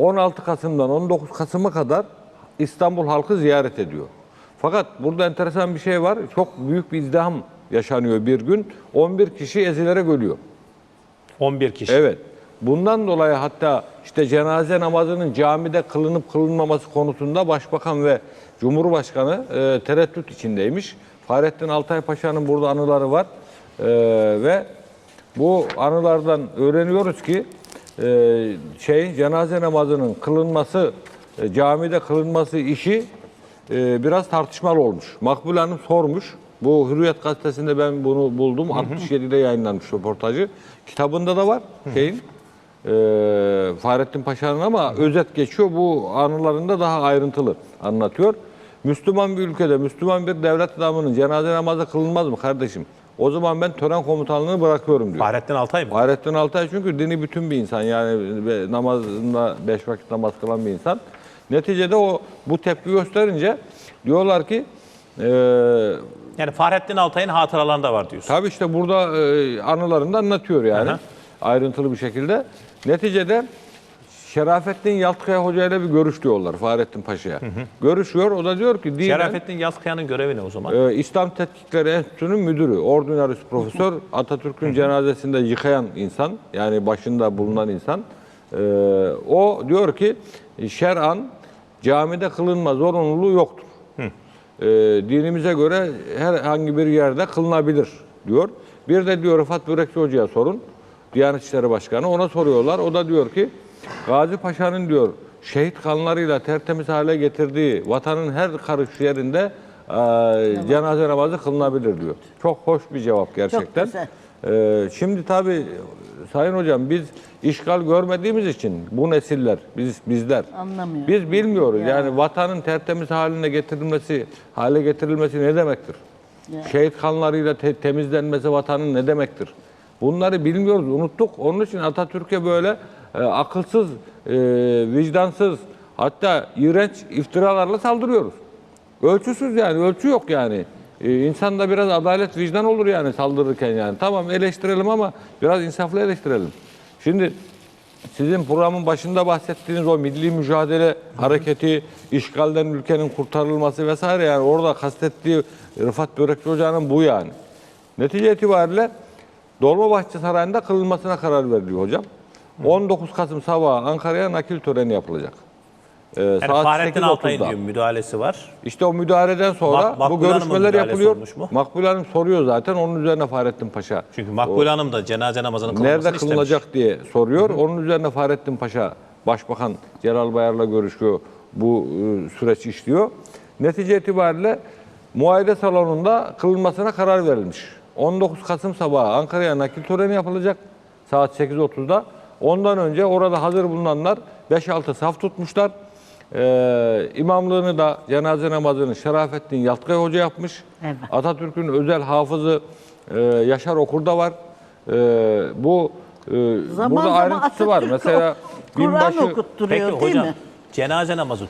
16 Kasım'dan 19 Kasım'a kadar İstanbul halkı ziyaret ediyor. Fakat burada enteresan bir şey var. Çok büyük bir izdiham yaşanıyor bir gün. 11 kişi ezilere ölüyor. 11 kişi. Evet. Bundan dolayı hatta işte cenaze namazının camide kılınıp kılınmaması konusunda Başbakan ve Cumhurbaşkanı e, tereddüt içindeymiş. Fahrettin Altay Paşa'nın burada anıları var. E, ve bu anılardan öğreniyoruz ki şey cenaze namazının kılınması, e, camide kılınması işi e, biraz tartışmalı olmuş. Makbule Hanım sormuş. Bu Hürriyet gazetesinde ben bunu buldum. 67'de yayınlanmış röportajı. Kitabında da var şeyin. E, Fahrettin Paşa'nın ama özet geçiyor. Bu anılarında daha ayrıntılı anlatıyor. Müslüman bir ülkede, Müslüman bir devlet adamının cenaze namazı kılınmaz mı kardeşim? O zaman ben tören komutanlığını bırakıyorum diyor. Fahrettin Altay mı? Fahrettin Altay çünkü dini bütün bir insan yani namazında beş vakit namaz kılan bir insan. Neticede o bu tepki gösterince diyorlar ki e, Yani Fahrettin Altay'ın hatıralarında var diyorsun. tabii işte burada e, anılarında anlatıyor yani Aha. ayrıntılı bir şekilde. Neticede Şerafettin Yaltkaya Hoca ile bir görüş diyorlar Fahrettin Paşa'ya. Görüşüyor o da diyor ki dinen, Şerafettin Yazkaya'nın görevi ne o zaman? ee, İslam Tetkikleri Enstitüsü'nün müdürü, ordinarius profesör, Atatürk'ün cenazesinde yıkayan insan, yani başında bulunan insan. Ee, o diyor ki şer'an camide kılınma zorunluluğu yoktur. Ee, dinimize göre herhangi bir yerde kılınabilir diyor. Bir de diyor Rıfat Börekçi Hoca'ya sorun. Diyanet İşleri Başkanı ona soruyorlar. O da diyor ki Gazi Paşa'nın diyor şehit kanlarıyla tertemiz hale getirdiği vatanın her karış yerinde e, cenaze namazı kılınabilir diyor. Çok hoş bir cevap gerçekten. güzel. Ee, şimdi tabii Sayın Hocam biz işgal görmediğimiz için bu nesiller, biz bizler Anlamıyor. biz bilmiyoruz. Ya. Yani vatanın tertemiz haline getirilmesi, hale getirilmesi ne demektir? Ya. Şehit kanlarıyla te- temizlenmesi vatanın ne demektir? Bunları bilmiyoruz, unuttuk. Onun için Atatürk'e böyle e, akılsız, e, vicdansız, hatta iğrenç iftiralarla saldırıyoruz. Ölçüsüz yani, ölçü yok yani. Ee, insanda biraz adalet, vicdan olur yani saldırırken yani. Tamam eleştirelim ama biraz insaflı eleştirelim. Şimdi sizin programın başında bahsettiğiniz o milli mücadele hareketi, işgalden ülkenin kurtarılması vesaire yani orada kastettiği Rıfat Börekçi Hoca'nın bu yani. Netice itibariyle Dolmabahçe Sarayı'nda kılınmasına karar veriliyor hocam. 19 Kasım sabahı Ankara'ya nakil töreni yapılacak. Ee, Yani saat Fahrettin Altay'ın 8.30'da. diyor müdahalesi var. İşte o müdahaleden sonra Mak- Makbule bu görüşmeler yapılıyor. mu? Makbule Hanım soruyor zaten onun üzerine Fahrettin Paşa. Çünkü Makbule Hanım da cenaze namazının kılınmasını Nerede istemiş. kılınacak diye soruyor. Onun üzerine Fahrettin Paşa Başbakan Celal Bayar'la görüşüyor. Bu e, süreç işliyor. Netice itibariyle muayene salonunda kılınmasına karar verilmiş. 19 Kasım sabahı Ankara'ya nakil töreni yapılacak saat 8.30'da. Ondan önce orada hazır bulunanlar 5-6 saf tutmuşlar. Ee, imamlığını da cenaze namazını Şerafettin Yaltkay Hoca yapmış. Evet. Atatürk'ün özel hafızı e, Yaşar Okur'da var. E, bu e, Zaman burada zaman ayrıntısı var. Atatürk Mesela Kur'an binbaşı okutturuyor Peki değil hocam mi? cenaze namazı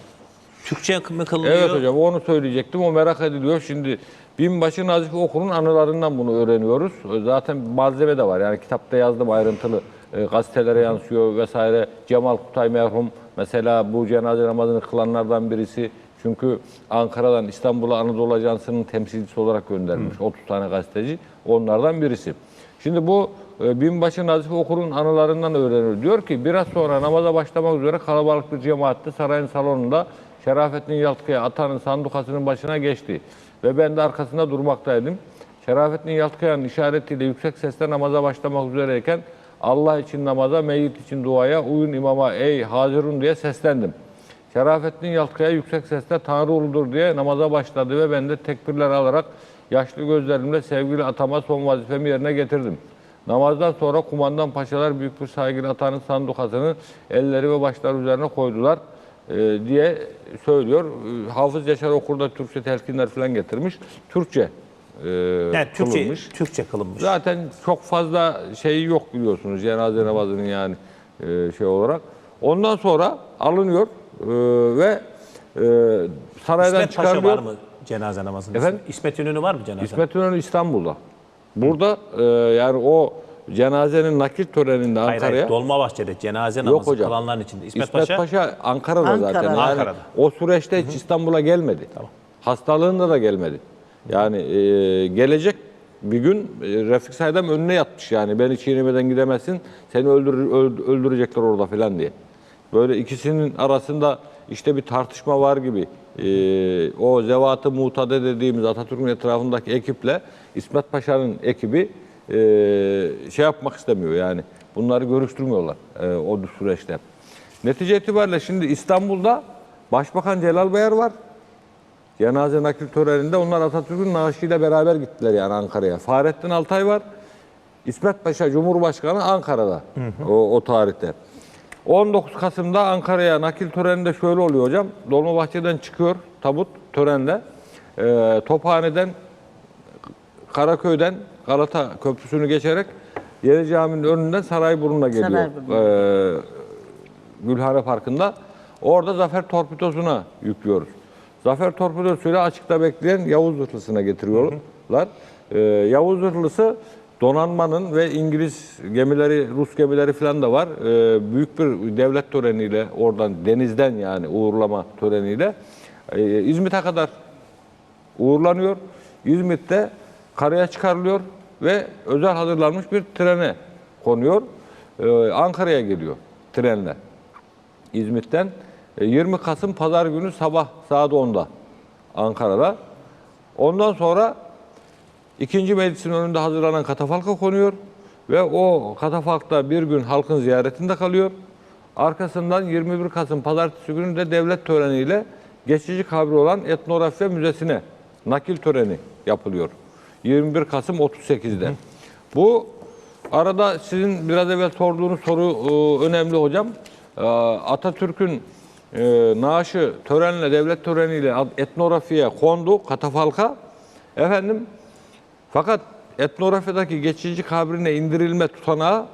Türkçe mi kılınıyor? Evet hocam onu söyleyecektim. O merak ediliyor. Şimdi binbaşı Nazif Okur'un anılarından bunu öğreniyoruz. Zaten malzeme de var. Yani kitapta yazdım ayrıntılı. E, gazetelere yansıyor vesaire. Cemal Kutay merhum mesela bu cenaze namazını kılanlardan birisi. Çünkü Ankara'dan İstanbul'a Anadolu Ajansı'nın temsilcisi olarak göndermiş 30 tane gazeteci. Onlardan birisi. Şimdi bu e, binbaşı Nazif Okur'un anılarından öğreniyor. Diyor ki biraz sonra namaza başlamak üzere kalabalık bir cemaatte sarayın salonunda Şerafettin Yaltkaya atanın sandukasının başına geçti. Ve ben de arkasında durmaktaydım. Şerafettin Yaltkaya'nın işaretiyle yüksek sesle namaza başlamak üzereyken Allah için namaza, meyyit için duaya, uyun imama ey hazirun diye seslendim. Şerafettin Yaltkaya yüksek sesle Tanrı uludur diye namaza başladı ve ben de tekbirler alarak yaşlı gözlerimle sevgili atama son vazifemi yerine getirdim. Namazdan sonra kumandan paşalar büyük bir saygıyla atanın sandukasını elleri ve başları üzerine koydular e, diye söylüyor. E, Hafız Yaşar Okur'da Türkçe telkinler falan getirmiş. Türkçe e, Yani Türkçe, kılınmış. Türkçe kılınmış. Zaten çok fazla şey yok biliyorsunuz cenaze namazının yani e, şey olarak. Ondan sonra alınıyor e, ve e, saraydan İsmet Paşa çıkarılıyor. var mı cenaze namazında? Efendim? İsmet İnönü var mı cenaze? İsmet İnönü İstanbul'da. Burada e, yani o cenazenin nakil töreninde Hayır, Ankara'ya hayır, Dolmabahçe'de cenaze Yok namazı hocam. kılanların içinde. İsmet, İsmet, Paşa, Paşa, Ankara'da, zaten. Ankara'da. Yani Ankara'da. O süreçte hiç İstanbul'a gelmedi. Hastalığında da gelmedi. Yani e, gelecek bir gün e, Refik Saydam önüne yatmış yani beni çiğnemeden gidemezsin seni öldür, öld- öldürecekler orada falan diye. Böyle ikisinin arasında işte bir tartışma var gibi. E, o zevat-ı mutade dediğimiz Atatürk'ün etrafındaki ekiple İsmet Paşa'nın ekibi e, şey yapmak istemiyor yani. Bunları görüştürmüyorlar e, o süreçte. Netice itibariyle şimdi İstanbul'da Başbakan Celal Bayar var. Cenaze nakil töreninde onlar Atatürk'ün naaşıyla beraber gittiler yani Ankara'ya. Fahrettin Altay var. İsmet Paşa Cumhurbaşkanı Ankara'da o, o tarihte. 19 Kasım'da Ankara'ya nakil töreninde şöyle oluyor hocam. Dolmabahçe'den çıkıyor tabut törenle. Ee, Tophane'den Karaköy'den Galata Köprüsü'nü geçerek Yeni Cami'nin önünden Sarayburnu'na geliyor. Sarayburnu. Ee, Gülhane Parkı'nda. Orada Zafer Torpidosuna yüklüyoruz. Zafer Torpidosuyla açıkta bekleyen Yavuz Zırhlısı'na getiriyorlar. Ee, Yavuz Zırhlısı donanmanın ve İngiliz gemileri, Rus gemileri falan da var. Ee, büyük bir devlet töreniyle oradan denizden yani uğurlama töreniyle e, İzmit'e kadar uğurlanıyor. İzmit'te karaya çıkarılıyor ve özel hazırlanmış bir trene konuyor. Ee, Ankara'ya geliyor trenle. İzmit'ten 20 Kasım Pazar günü sabah saat 10'da Ankara'da. Ondan sonra ikinci meclisin önünde hazırlanan katafalka konuyor ve o katafalkta bir gün halkın ziyaretinde kalıyor. Arkasından 21 Kasım Pazartesi günü de devlet töreniyle geçici kabri olan Etnografya Müzesi'ne nakil töreni yapılıyor. 21 Kasım 38'de. Bu arada sizin biraz evvel sorduğunuz soru e, önemli hocam. E, Atatürk'ün e, naaşı törenle, devlet töreniyle etnografiye kondu, katafalka. Efendim fakat etnografyadaki geçici kabrine indirilme tutanağı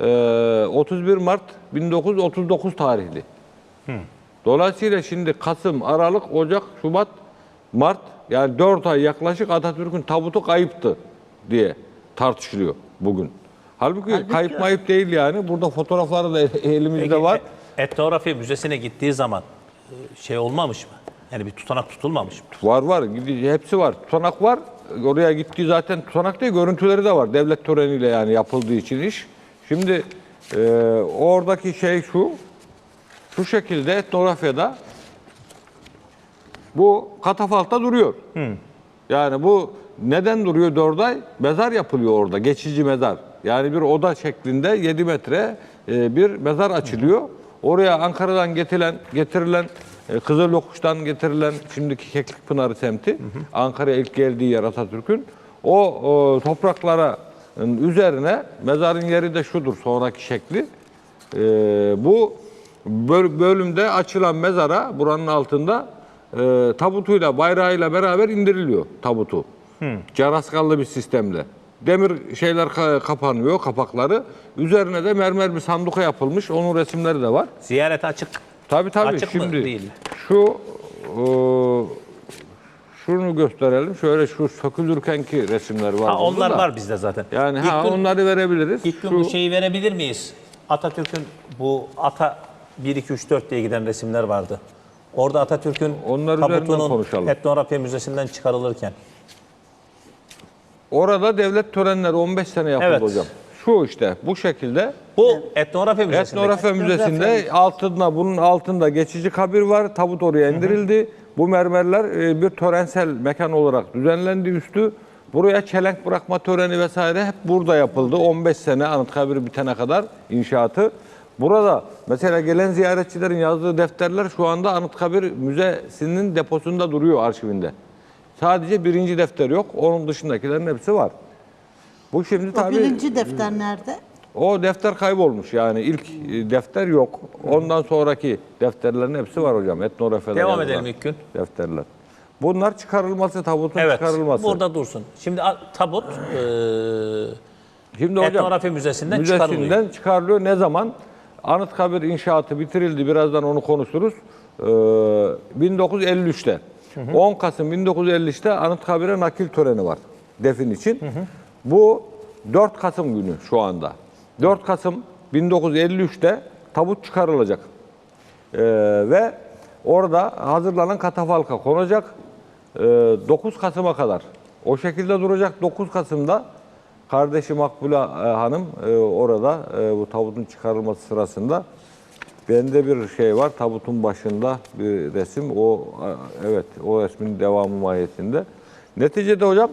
e, 31 Mart 1939 tarihli. Dolayısıyla şimdi Kasım, Aralık, Ocak, Şubat, Mart yani 4 ay yaklaşık Atatürk'ün tabutu kayıptı diye tartışılıyor bugün. Halbuki, Halbuki- kayıp mayıp değil yani. Burada fotoğrafları da elimizde Peki, var. Etnografya Müzesi'ne gittiği zaman e, şey olmamış mı? Yani bir tutanak tutulmamış mı? Var var. Hepsi var. Tutanak var. Oraya gittiği zaten tutanak değil, görüntüleri de var. Devlet töreniyle yani yapıldığı için iş. Şimdi e, oradaki şey şu. Şu şekilde etnografyada bu katafalkta duruyor. Yani bu neden duruyor 4 ay? Mezar yapılıyor orada. Geçici mezar. Yani bir oda şeklinde 7 metre e, bir mezar açılıyor. Oraya Ankara'dan getirilen, getirilen e, Kızıl Yokuş'tan getirilen şimdiki Keklikpınarı semti, Ankara'ya ilk geldiği yer Atatürk'ün. O, o topraklara üzerine mezarın yeri de şudur sonraki şekli. E, bu böl- bölümde açılan mezara buranın altında e, tabutuyla bayrağıyla beraber indiriliyor tabutu. Caraskallı bir sistemle. Demir şeyler ka- kapanıyor kapakları. Üzerine de mermer bir sanduka yapılmış. Onun resimleri de var. Ziyarete açık. Tabii tabii. Açık mı? Şimdi Değil şu e, şunu gösterelim. Şöyle şu sökülürkenki resimler var. Ha, burada onlar da. var bizde zaten. Yani ha gün- onları verebiliriz. İlk gün Şu- bu şeyi verebilir miyiz? Atatürk'ün bu ata 1 2 3 4 diye giden resimler vardı. Orada Atatürk'ün Onlar üzerinden tabutunun konuşalım. etnografya müzesinden çıkarılırken. Orada devlet törenleri 15 sene yapıldı Evet. hocam. Şu işte bu şekilde Bu etnografya müzesinde. Etnografya Müzesi'nde altında bunun altında geçici kabir var. Tabut oraya indirildi. Bu mermerler e, bir törensel mekan olarak düzenlendi üstü. Buraya çelenk bırakma töreni vesaire hep burada yapıldı. 15 sene Anıtkabir bitene kadar inşaatı. Burada mesela gelen ziyaretçilerin yazdığı defterler şu anda Anıtkabir Müzesi'nin deposunda duruyor arşivinde. Sadece birinci defter yok. Onun dışındakilerin hepsi var. Bu şimdi O tabii birinci defter nerede? o defter kaybolmuş yani ilk e, defter yok. Ondan sonraki defterlerin hepsi var hocam. Etnografyada Devam edelim ilk gün. Defterler. Bunlar çıkarılması, tabutun Evet. çıkarılması. Burada dursun. Şimdi tabut e, Şimdi hocam etnografya müzesinden, çıkarılıyor. müzesinden çıkarılıyor. Ne zaman? Anıtkabir inşaatı bitirildi. Birazdan onu konuşuruz. Ee, 1953'te. 10 Kasım 1953'te Anıtkabir'e nakil töreni var. Defin için. Bu 4 Kasım günü şu anda. 4 Kasım 1953'te tabut çıkarılacak. Ee, ve orada hazırlanan katafalka konacak. Ee, 9 Kasım'a kadar o şekilde duracak. 9 Kasım'da kardeşi Makbule e, Hanım e, orada e, bu tabutun çıkarılması sırasında bende bir şey var. Tabutun başında bir resim. O e, evet o resmin devamı mahiyetinde. Neticede hocam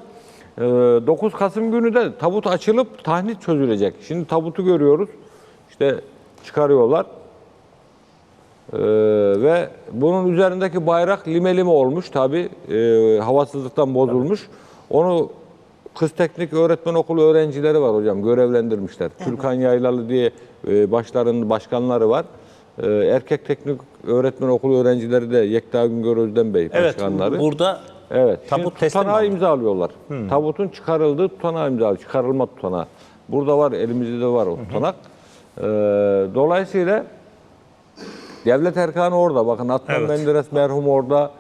e, 9 Kasım günü de tabut açılıp tahnit çözülecek. Şimdi tabutu görüyoruz. İşte çıkarıyorlar. Ee, ve bunun üzerindeki bayrak lime lime olmuş tabi havasızlıktan bozulmuş. Onu Kız Teknik Öğretmen Okulu öğrencileri var hocam görevlendirmişler. Türkan Yaylalı diye e, başlarının başkanları var. Ee, Erkek Teknik Öğretmen Okulu öğrencileri de Yekta Güngör Özden Bey Evet başkanları. burada Evet. Tabut Şimdi teslim tutanağı aldı. imzalıyorlar. Tabutun çıkarıldığı tutanağı imzalıyor. Çıkarılma tutanağı. Burada var, elimizde de var o tutanak. Ee, dolayısıyla devlet erkanı orada. Bakın Adnan Evet. Menderes merhum orada.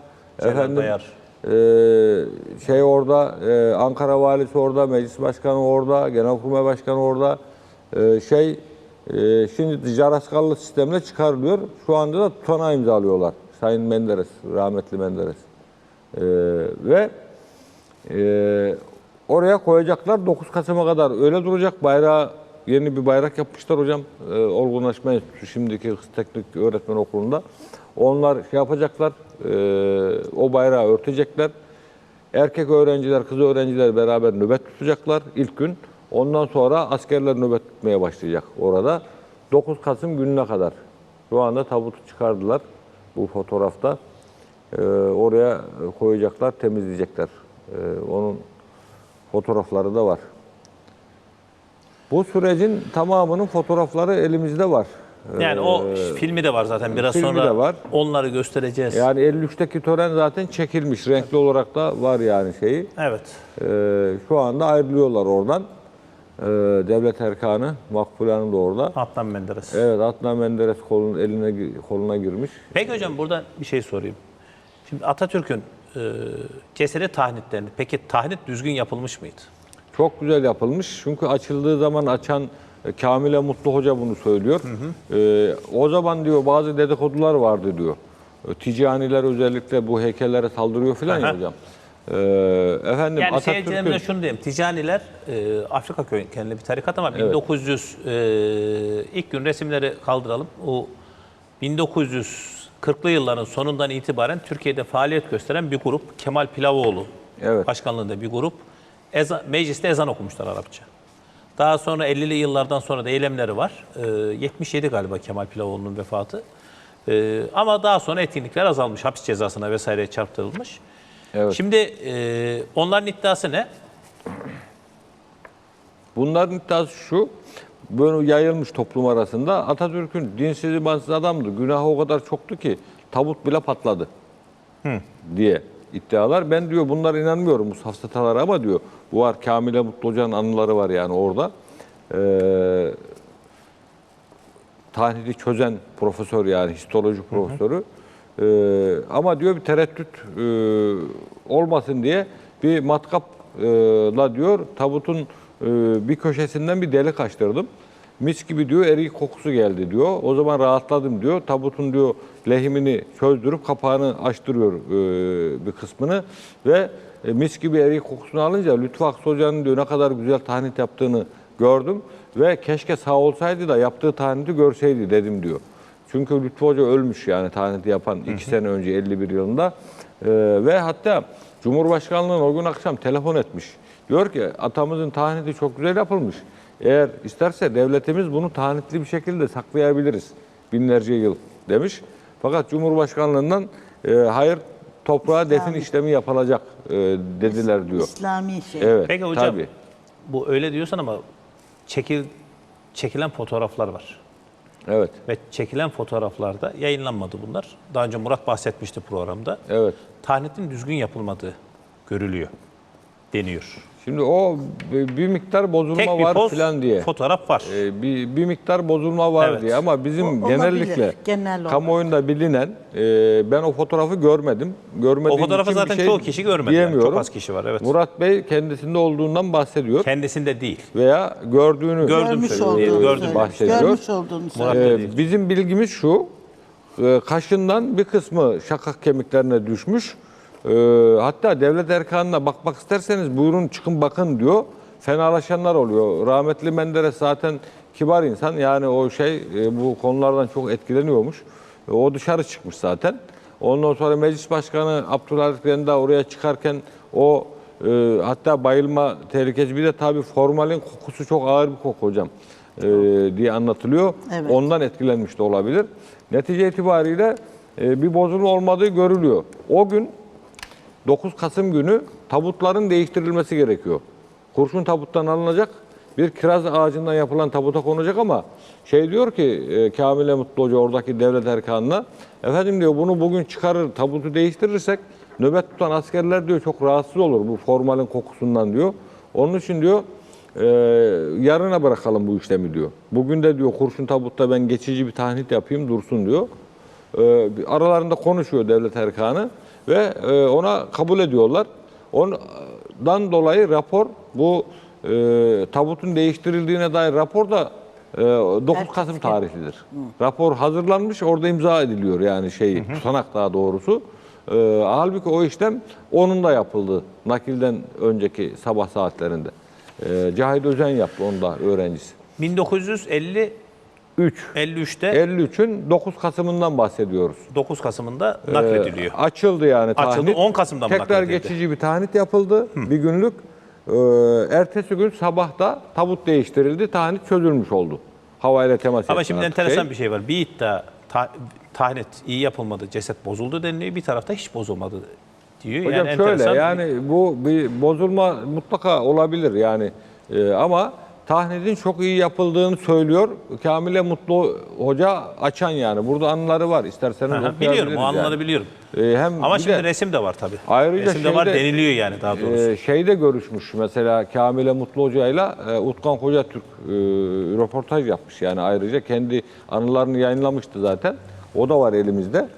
Celal Efendim Bayar. ee, şey orada, e, Ankara valisi orada, meclis başkanı orada, genelkurmay başkanı orada. Ee, şey e, şimdi Jaraskallı sistemle çıkarılıyor. Şu anda da tutanağı imzalıyorlar. Sayın Menderes, rahmetli Menderes. Ee, ve e, oraya koyacaklar 9 Kasım'a kadar öyle duracak. Bayrağı yeni bir bayrak yapmışlar hocam. E, Olgunlaşma Enstitüsü şimdiki Teknik Öğretmen Okulu'nda. Onlar şey yapacaklar. e, o bayrağı örtecekler. Erkek öğrenciler, kız öğrenciler beraber nöbet tutacaklar ilk gün. Ondan sonra askerler nöbet tutmaya başlayacak orada. 9 Kasım gününe kadar. Şu anda tabutu çıkardılar bu fotoğrafta. Ee, oraya koyacaklar, temizleyecekler. Ee, onun fotoğrafları da var. Bu sürecin tamamının fotoğrafları elimizde var. yani o Ee, filmi de var zaten biraz filmi sonra de var. onları göstereceğiz. Yani 53'teki tören zaten çekilmiş. Renkli olarak da var yani şeyi. Evet. Ee, şu anda ayrılıyorlar oradan. Ee, devlet erkanı, Makbule Hanım da orada. Adnan Menderes. Evet, Adnan Menderes kolun eline koluna girmiş. Peki hocam burada bir şey sorayım. Şimdi Atatürk'ün e, cesedi tahnitlerini, peki tahnit düzgün yapılmış mıydı? Çok güzel yapılmış. Çünkü açıldığı zaman açan e, Kamile Mutlu Hoca bunu söylüyor. Ee, o zaman diyor bazı dedikodular vardı diyor. E, Ticaniler özellikle bu heykellere saldırıyor falan ya hocam. Ee, efendim Yani seyircilerimize şunu diyeyim. Ticaniler e, Afrika kökenli bir tarikat ama 1900 e, ilk gün resimleri kaldıralım. O 1940'lı yılların sonundan itibaren Türkiye'de faaliyet gösteren bir grup. Kemal Pilavoğlu Evet. başkanlığında bir grup. Eza, mecliste ezan okumuşlar Arapça. Daha sonra 50'li yıllardan sonra da eylemleri var. E, 77 galiba Kemal Pilavoğlu'nun vefatı. E, ama daha sonra etkinlikler azalmış. Hapis cezasına vesaireye çarptırılmış. Evet. Şimdi e, onların iddiası ne? Bunların iddiası şu, böyle yayılmış toplum arasında Atatürk'ün dinsiz imansız adamdı. Günahı o kadar çoktu ki tabut bile patladı diye iddialar. Ben diyor bunlara inanmıyorum bu safsatalara ama diyor bu var Kamile Mutlu Hoca'nın anıları var yani orada. Ee, tahnidi çözen profesör yani histoloji profesörü. Ee, ama diyor bir tereddüt e, olmasın diye bir matkapla diyor tabutun e, bir köşesinden bir delik açtırdım. Mis gibi diyor erik kokusu geldi diyor. O zaman rahatladım diyor. Tabutun diyor lehimini çözdürüp kapağını açtırıyor e, bir kısmını ve e, mis gibi erik kokusunu alınca Lütfü Aksu Hoca'nın diyor ne kadar güzel tahnit yaptığını gördüm ve keşke sağ olsaydı da yaptığı tahniti görseydi dedim diyor. Çünkü Lütfü Hoca ölmüş yani tahniti yapan iki sene önce 51 yılında Ee, ve hatta Cumhurbaşkanlığı'na o gün akşam telefon etmiş. Diyor ki atamızın tahniti çok güzel yapılmış. Eğer isterse devletimiz bunu tahnitli bir şekilde saklayabiliriz binlerce yıl demiş. Fakat Cumhurbaşkanlığından e, hayır toprağa defin İslami. işlemi yapılacak e, dediler diyor. İslami şey. Evet, Peki hocam tabii. bu öyle diyorsan ama çekil, çekilen fotoğraflar var. Evet, Ve çekilen fotoğraflarda yayınlanmadı bunlar. Daha önce Murat bahsetmişti programda. evet. Tahnitin düzgün yapılmadığı görülüyor, deniyor. Şimdi o bir miktar bozulma Tek bir var poz falan diye. fotoğraf var. Ee, bir, bir miktar bozulma var Evet. diye ama bizim O- olabilir, genellikle genel olarak. kamuoyunda bilinen e, ben o fotoğrafı görmedim. Görmediğim O fotoğrafı için bir zaten şey çoğu kişi görmedi. Yani diyemiyorum. çok az kişi var, evet. Murat Bey kendisinde olduğundan bahsediyor Kendisinde değil. veya gördüğünü Gördüm Görmüş söylüyor. olduğunu Gördüm. söylemiş. bahsediyor. Görmüş olduğunu Murat söylüyor. Ee, değil. bizim bilgimiz şu, e, kaşından bir kısmı şakak kemiklerine düşmüş. Ee, hatta devlet erkanına bakmak isterseniz buyurun çıkın bakın diyor. Fenalaşanlar oluyor. Rahmetli Menderes zaten kibar insan. Yani o şey e, bu konulardan çok etkileniyormuş. E, o dışarı çıkmış zaten. Ondan sonra meclis başkanı Abdülharik Renda oraya çıkarken o e, hatta bayılma tehlikesi bir de tabii formalin kokusu çok ağır bir koku hocam e, diye anlatılıyor. Evet. Ondan etkilenmiş de olabilir. Netice itibariyle e, bir bozulma olmadığı görülüyor. O gün 9 Kasım günü tabutların değiştirilmesi gerekiyor. Kurşun tabuttan alınacak, bir kiraz ağacından yapılan tabuta konacak ama şey diyor ki e, Kamile Mutlu Hoca oradaki devlet erkanına, efendim diyor bunu bugün çıkarır tabutu değiştirirsek nöbet tutan askerler diyor çok rahatsız olur bu formalin kokusundan diyor. Onun için diyor e, yarına bırakalım bu işlemi diyor. Bugün de diyor kurşun tabutta ben geçici bir tahnit yapayım dursun diyor. E, aralarında konuşuyor devlet erkanı ve e, ona kabul ediyorlar. Ondan dolayı rapor bu e, tabutun değiştirildiğine dair rapor da e, 9 Kasım tarihlidir. Rapor hazırlanmış orada imza ediliyor yani şey tutanak daha doğrusu. E, halbuki o işlem onun da yapıldı nakilden önceki sabah saatlerinde. E, Cahit Özen yaptı onu da öğrencisi. 1950 3. 53'te 53'ün 9 Kasım'ından bahsediyoruz. 9 Kasım'ında naklediliyor. Ee, açıldı yani Açıldı, tahnit. 10 Kasım'da mı Tekrar nakledildi? geçici bir tahnit yapıldı bir günlük. Ee, ertesi gün sabahta tabut değiştirildi. Tahnit çözülmüş oldu. Havayla temas Ama şimdi artık enteresan şey. bir şey var. Bir iddia ta, tahnit iyi yapılmadı, ceset bozuldu deniliyor. Bir tarafta hiç bozulmadı diyor. Hocam yani şöyle enteresan. yani bu bir bozulma mutlaka olabilir yani Ee, ama tahnitin çok iyi yapıldığını söylüyor. Kamile Mutlu Hoca açan yani. Burada anıları var. İsterseniz Aha, biliyorum, o anları yani. biliyorum. Ee, hem Ama şimdi de- resim de var tabii. Ayrıca Resimde var şeyde- deniliyor yani daha doğrusu. Ee, şeyde görüşmüş mesela Kamile Mutlu Hoca'yla e, Utkan Koca Türk e, röportaj yapmış yani ayrıca kendi anılarını yayınlamıştı zaten. O da var elimizde.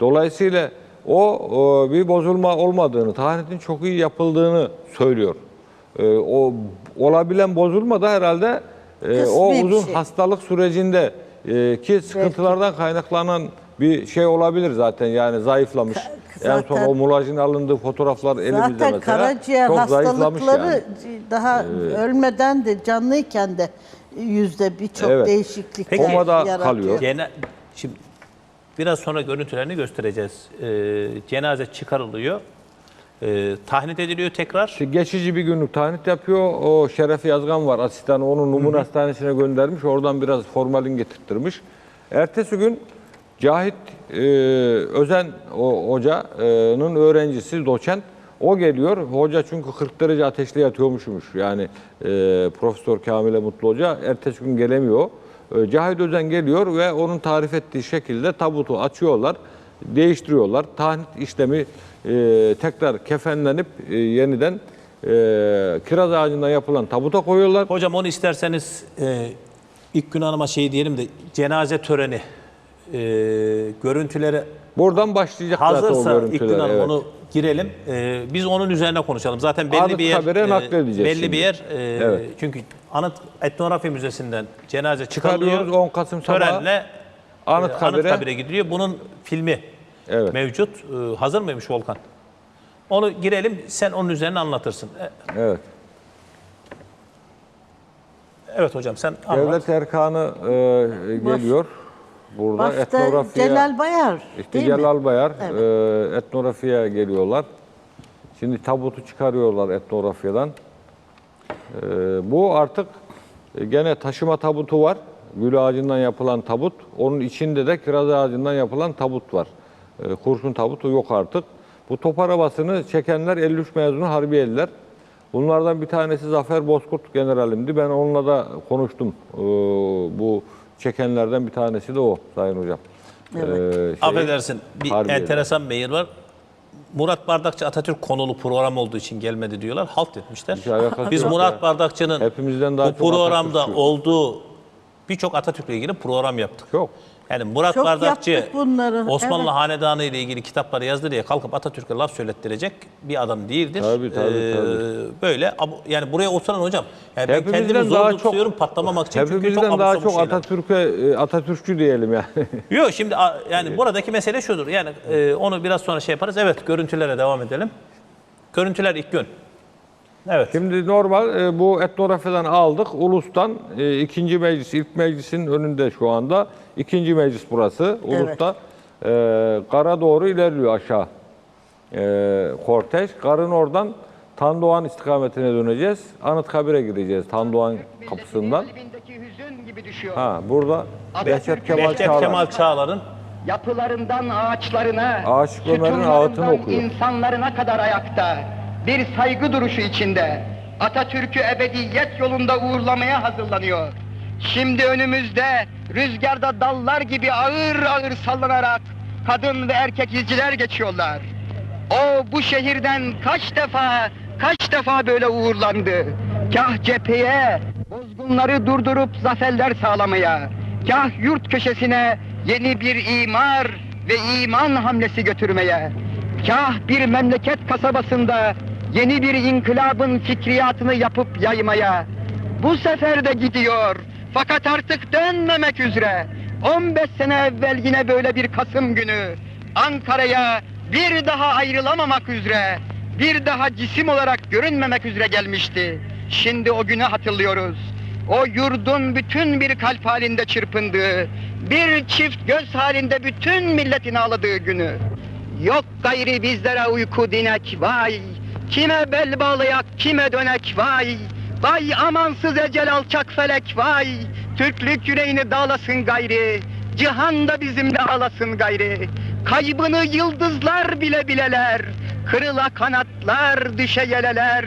Dolayısıyla o, o bir bozulma olmadığını, tahnitin çok iyi yapıldığını söylüyor. E, o olabilen bozulma da herhalde e, o Kısmi bir uzun şey. hastalık sürecinde e, ki sıkıntılardan kaynaklanan bir şey olabilir zaten yani zayıflamış. en son zaten- o mulajın alındığı fotoğraflar elimizde Zaten mesela. karaciğer çok zayıflamış hastalıkları yani. daha ölmeden de canlıyken de yüzde birçok Evet. değişiklik Peki. Komada yaratıyor. kalıyor. Gene, şimdi biraz sonra görüntülerini göstereceğiz. Ee, cenaze çıkarılıyor. Ee, tahnit ediliyor tekrar. İşte geçici bir günlük tahnit yapıyor. O Şeref Yazgan var asistan onu Numune Hastanesi'ne göndermiş. Oradan biraz formalin getirttirmiş. Ertesi gün Cahit e, Özen o, hocanın öğrencisi, doçent. O geliyor. Hoca çünkü 40 derece ateşle yatıyormuşmuş. Yani e, Profesör Kamile Mutlu Hoca ertesi gün gelemiyor. E, Cahit Özen geliyor ve onun tarif ettiği şekilde tabutu açıyorlar, değiştiriyorlar. Tahnit işlemi e, tekrar kefenlenip e, yeniden e, kiraz ağacından yapılan tabuta koyuyorlar. Hocam onu isterseniz e, ilk gün hanıma şey diyelim de cenaze töreni e, görüntüleri Buradan başlayacak zaten o hazırsa ilk görüntüler. hanım evet. onu girelim. E, biz onun üzerine konuşalım. Zaten belli Anıt bir yer habere nakledeceğiz belli şimdi. bir yer e, Evet. çünkü Anıt Etnografi Müzesi'nden cenaze çıkarılıyor. Çıkarıyoruz 10 Kasım sabahı. Törenle Anıt e, Kabir'e- Anıtkabir'e gidiliyor. Bunun filmi Evet. mevcut. E, hazır mıymış Volkan? Onu girelim, sen onun üzerine anlatırsın. E, Evet. Evet hocam sen anlat. Devlet erkanı e, geliyor. Burada Başta etnografiye Celal Bayar İşte değil mi? Celal Bayar e, etnografiye geliyorlar. Şimdi tabutu çıkarıyorlar etnografyadan. E, bu artık e, gene taşıma tabutu var. Gül ağacından yapılan tabut. Onun içinde de kiraz ağacından yapılan tabut var. E, kurşun tabutu yok artık. Bu top arabasını çekenler 53 mezunu Harbiyeliler. Bunlardan bir tanesi Zafer Bozkurt generalimdi. Ben onunla da konuştum. E, bu çekenlerden bir tanesi de o Sayın Hocam. E, şey- Affedersin bir Harbiye'de. enteresan mail var. Murat Bardakçı Atatürk konulu program olduğu için gelmedi diyorlar. Halt etmişler. Biz Murat. Bardakçı'nın Hepimizden daha bu çok programda Atatürkçü. olduğu birçok Atatürk'le ilgili program yaptık. Çok. Yani Murat Çok Bardakçı yaptık bunları, Osmanlı evet. Hanedanı ile ilgili kitapları yazdı diye kalkıp Atatürk'e laf söylettirecek bir adam değildir. Ee, Tabii, tabii, tabii. Böyle ab- yani buraya oturan hocam yani ben Hepimizden kendimi zor daha tutuyorum çok- patlamamak için çünkü çok Hepimizden abuk daha sabuk çok şeyler. Atatürk'e e, Atatürkçü diyelim yani. Yok şimdi a- yani buradaki mesele şudur. Yani e, onu biraz sonra şey yaparız. Evet görüntülere devam edelim. Görüntüler ilk gün. Evet. Şimdi normal e, bu etnografiden aldık. Ulus'tan e, ikinci meclis, ilk meclisin önünde şu anda. ikinci meclis burası. Ulus'ta e, Gar'a doğru ilerliyor aşağı e, kortej. Gar'ın oradan Tandoğan istikametine döneceğiz. Anıtkabir'e gideceğiz Tandoğan kapısından. Kalbindeki hüzün gibi düşüyor. Ha burada Behçet Kemal Behçet Çağlar. Kemal Çağlar'ın Yapılarından ağaçlarına, Aşık Ömer'in sütunlarından ağıtını okuyor. insanlarına kadar ayakta, bir saygı duruşu içinde Atatürk'ü ebediyet yolunda uğurlamaya hazırlanıyor. Şimdi önümüzde rüzgarda dallar gibi ağır ağır sallanarak kadın ve erkek izciler geçiyorlar. O bu şehirden kaç defa, kaç defa böyle uğurlandı. Kah cepheye, bozgunları durdurup zaferler sağlamaya, kah yurt köşesine yeni bir imar ve iman hamlesi götürmeye, kah bir memleket kasabasında yeni bir inkılabın fikriyatını yapıp yaymaya, bu sefer de gidiyor. Fakat artık dönmemek üzere. 15 sene evvel yine böyle bir Kasım günü Ankara'ya bir daha ayrılamamak üzere, bir daha cisim olarak görünmemek üzere gelmişti. Şimdi o günü hatırlıyoruz. O yurdun bütün bir kalp halinde çırpındığı, bir çift göz halinde bütün milletin ağladığı günü. Yok gayri bizlere uyku dinek vay. Kime bel bağlayak kime dönek vay. Vay amansız ecel alçak felek vay. Türklük yüreğini dağlasın gayri. Cihanda bizimle ağlasın gayri. Kaybını yıldızlar bile bileler. Kırıla kanatlar düşe yeleler.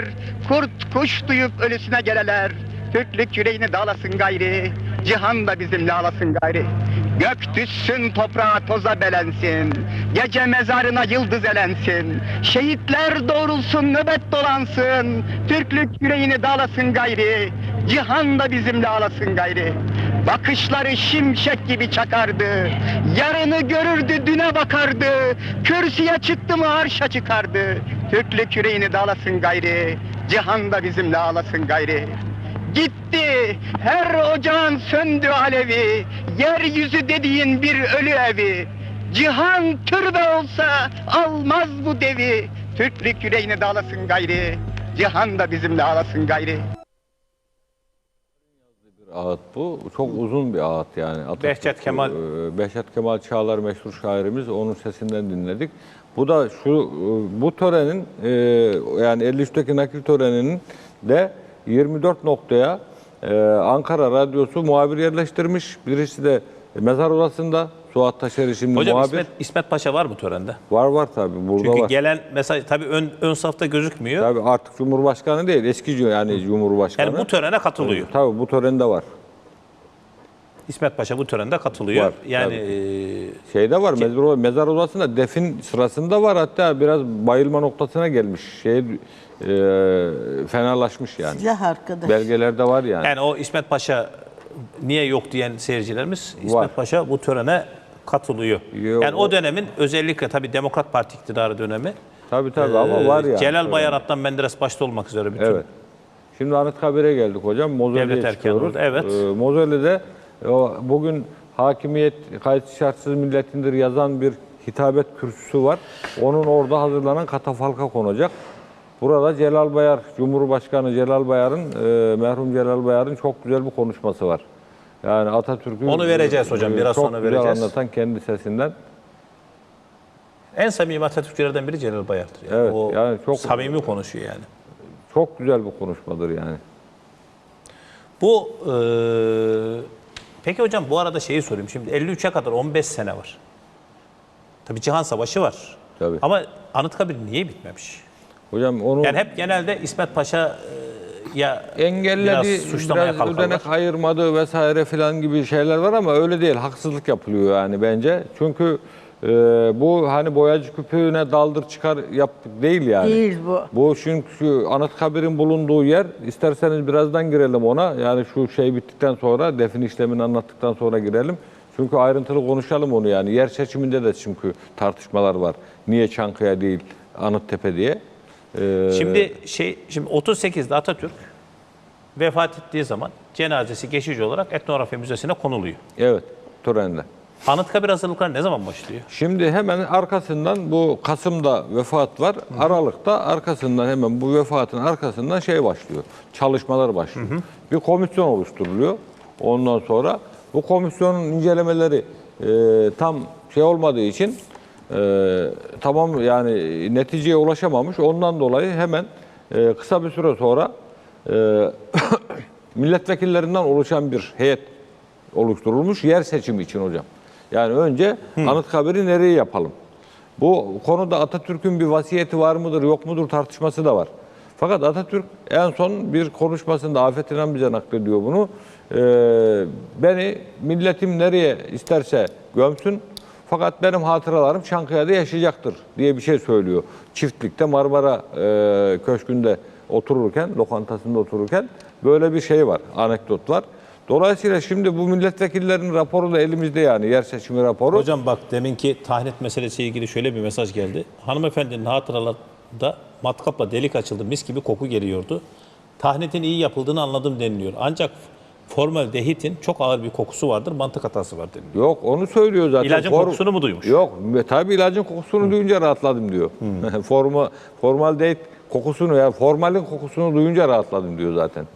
Kurt kuş duyup ölüsüne geleler. Türklük yüreğini dağlasın gayri. Cihan da bizimle ağlasın gayri. Gök düşsün toprağa toza belensin. Gece mezarına yıldız elensin. Şehitler doğrulsun nöbet dolansın. Türklük yüreğini dağlasın gayri. Cihan da bizimle ağlasın gayri. Bakışları şimşek gibi çakardı. Yarını görürdü düne bakardı. Kürsüye çıktı mı arşa çıkardı. Türklük yüreğini dağlasın gayri. Cihan da bizimle ağlasın gayri. Gitti her ocağın söndü alevi Yeryüzü dediğin bir ölü evi Cihan türbe olsa almaz bu devi Türklük yüreğini dağlasın gayri Cihan da bizimle ağlasın gayri bir ağıt bu. Çok uzun bir ağıt yani. Atatürk, Behçet Kemal. e, Behçet Kemal Çağlar meşhur şairimiz. Onun sesinden dinledik. Bu da şu e, bu törenin e, yani 53'teki nakil töreninin de 24 noktaya e, Ankara Radyosu muhabir yerleştirmiş. Birisi de mezar odasında Suat Taşeri şimdi hocam muhabir. İsmet, İsmet Paşa var mı törende? Var var tabii burada Çünkü var. gelen mesaj tabii ön, ön safta gözükmüyor. Tabii artık Cumhurbaşkanı değil eski yani Cumhurbaşkanı. Yani bu törene katılıyor. Tabii bu törende var. İsmet Paşa bu törende katılıyor. Var, yani tabii. E, Şeyde var mezar, mezar odasında defin sırasında var hatta biraz bayılma noktasına gelmiş. Şey e, fenalaşmış yani. Silah arkadaş. Belgelerde var yani. yani o İsmet Paşa niye yok diyen seyircilerimiz İsmet Var. Paşa bu törene katılıyor. Yok. Yani o dönemin özellikle tabii Demokrat Parti iktidarı dönemi. tabii tabii ama var yani. Ee, Celal Bayar Adnan Menderes başta olmak üzere bütün. Evet. Şimdi Anıtkabir'e geldik hocam. Erkanı çıkıyoruz. evet. Ee, Mozelli'de o, bugün hakimiyet kayıt şartsız milletindir yazan bir hitabet kürsüsü var. Onun orada hazırlanan katafalka konacak. Burada Celal Bayar, Cumhurbaşkanı Celal Bayar'ın, e, merhum Celal Bayar'ın çok güzel bir konuşması var. Yani Atatürk'ü Onu vereceğiz hocam, e, biraz çok sonra güzel vereceğiz. anlatan kendi sesinden. En samimi Atatürkçülerden biri Celal Bayar'dır. Yani. Evet, o yani çok- samimi konuşuyor yani. Çok güzel bir konuşmadır yani. Bu e, peki hocam bu arada şeyi sorayım. Şimdi 53'e kadar 15 sene var. Tabii Cihan Savaşı var. Tabii. Ama Anıtkabir niye bitmemiş? Hocam onu Yani hep genelde İsmet Paşa e, ya engelledi, biraz biraz, suçlamaya kalkarlar. ödenek ayırmadı vesaire filan gibi şeyler var ama öyle değil. Haksızlık yapılıyor yani bence. Çünkü e, bu hani boyacı küpüğüne daldır çıkar yap değil yani. Değil bu. Bu çünkü Anıtkabir'in bulunduğu yer isterseniz birazdan girelim ona. Yani şu şey bittikten sonra defin işlemini anlattıktan sonra girelim. Çünkü ayrıntılı konuşalım onu yani. Yer seçiminde de çünkü tartışmalar var. Niye Çankaya değil Anıttepe diye. Ee, Şimdi şey şimdi 38'de Atatürk vefat ettiği zaman cenazesi geçici olarak Etnografya Müzesi'ne konuluyor. Evet, törende. Anıtkabir hazırlıkları ne zaman başlıyor? Şimdi hemen arkasından bu Kasım'da vefat var. Aralık'ta arkasından hemen bu vefatın arkasından şey başlıyor. Çalışmalar başlıyor. Bir komisyon oluşturuluyor. Ondan sonra bu komisyonun incelemeleri e, tam şey olmadığı için e, tamam yani neticeye ulaşamamış. Ondan dolayı hemen e, kısa bir süre sonra e, milletvekillerinden oluşan bir heyet oluşturulmuş yer seçimi için hocam. Yani önce Anıtkabir'i nereye yapalım? Bu konuda Atatürk'ün bir vasiyeti var mıdır yok mudur tartışması da var. Fakat Atatürk en son bir konuşmasında Afet İnan bize naklediyor bunu. Ee, beni milletim nereye isterse gömsün fakat benim hatıralarım Çankaya'da yaşayacaktır diye bir şey söylüyor. Çiftlikte Marmara e, Köşkü'nde otururken, lokantasında otururken böyle bir şey var, anekdot var. Dolayısıyla şimdi bu milletvekillerinin raporu da elimizde yani yer seçimi raporu. Hocam bak deminki tahnit meselesiyle ilgili şöyle bir mesaj geldi. Hanımefendinin hatıralarında matkapla delik açıldı, mis gibi koku geliyordu. Tahnitin iyi yapıldığını anladım deniliyor. Ancak formaldehitin çok ağır bir kokusu vardır, mantık hatası var deniliyor. Yok onu söylüyor zaten. İlacın Form- kokusunu mu duymuş? Yok tabii ilacın kokusunu duyunca rahatladım diyor. Forma, formaldehit kokusunu yani formalin kokusunu duyunca rahatladım diyor zaten.